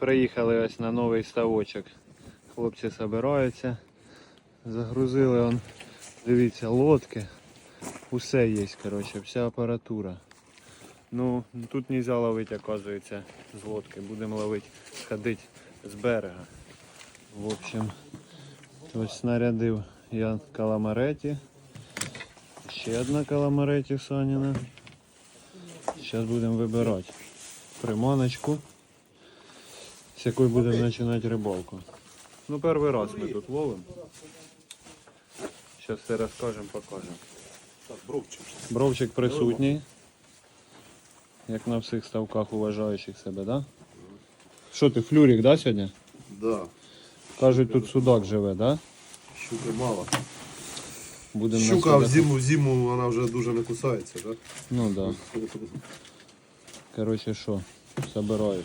Приїхали ось на новий ставочок. Хлопці збираються. Загрузили он, дивіться, лодки. Усе є, коротше, вся апаратура. Ну, тут не можна ловити, оказується, з лодки. Будемо ловити, ходити з берега. В общем, ось снарядив я каламареті. Ще одна каламареті Саніна. Зараз будемо вибирати приманочку, з якої будемо починати рибалку. Ну, перший раз ми тут ловимо. Зараз все розкажемо, покажемо. Так, бровчик. Бровчик присутній. Як на всіх ставках уважаючих себе, да? Що ти, флюрик, да, сьогодні? Да, Кажуть, тут судак живе, да? щуки мало. Будемо на Щука в зиму, в зиму вона вже дуже не кусається, так? Ну да. Коротше, що, собираюсь.